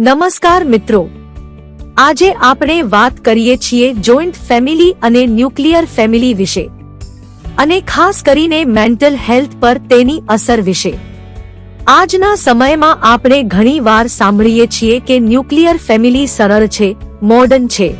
નમસ્કાર મિત્રો. આજે આપણે વાત કરીએ છીએ જોઈન્ટ ફેમિલી અને ન્યુક્લિયર ફેમિલી વિશે. અને ખાસ કરીને મેન્ટલ હેલ્થ પર તેની અસર વિશે. આજના સમયમાં આપણે ઘણીવાર સાંભળીએ છીએ કે ન્યુક્લિયર ફેમિલી સરળ છે મોડર્ન છે.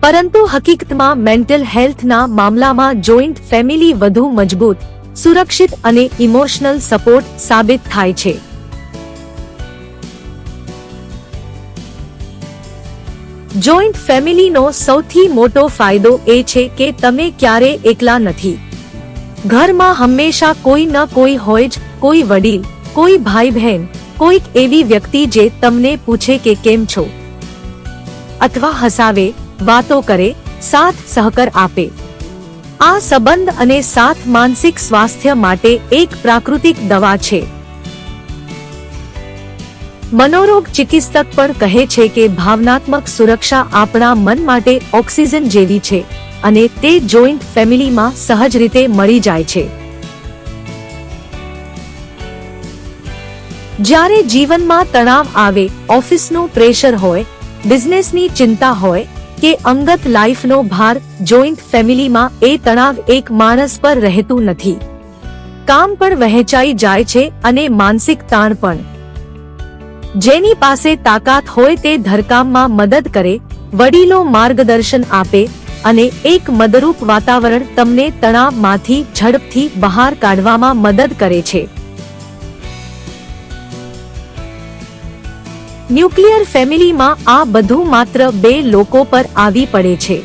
પરંતુ હકીકતમાં મેન્ટલ હેલ્થના મામલામાં જોઈન્ટ ફેમિલી વધુ મજબૂત સુરક્ષિત અને ઇમોશનલ સપોર્ટ સાબિત થાય છે. જોઈન્ટ ફેમિલીનો સૌથી મોટો ફાયદો એ છે કે તમે ક્યારે એકલા નથી. ઘરમાં હંમેશા કોઈ ન કોઈ હોય જ, કોઈ વડીલ, કોઈ ભાઈ બહેન કોઈક એવી વ્યક્તિ જે તમને પૂછે કે કેમ છો. અથવા હસાવે, વાતો કરે, સાથ સહકાર આપે. આ સંબંધ અને સાથ માનસિક સ્વાસ્થ્ય માટે એક પ્રાકૃતિક દવા છે. મનોરોગ ચિકિત્સક પણ કહે છે કે ભાવનાત્મક સુરક્ષા આપણા મન માટે ઓક્સિજન જેવી છે અને તે જોઈન્ટ ફેમિલીમાં સહજ રીતે મળી જાય છે. જ્યારે જીવનમાં તણાવ આવે, ઓફિસનું પ્રેશર હોય, બિઝનેસની ચિંતા હોય કે અંગત લાઈફનો ભાર જોઈન્ટ ફેમિલીમાં એ તણાવ એક માણસ પર રહેતું નથી. કામ પણ વહેંચાઈ જાય છે અને માનસિક તાણ પણ. જેની પાસે તાકાત હોય તે ધરકામમાં મદદ કરે, વડીલો માર્ગદર્શન આપે અને એક મદરૂપ વાતાવરણ તમને તણાવમાંથી, ઝડપથી બહાર કાઢવામાં મદદ કરે છે. ન્યુક્લિયર ફેમિલીમાં આ બધું માત્ર બે લોકો પર આવી પડે છે.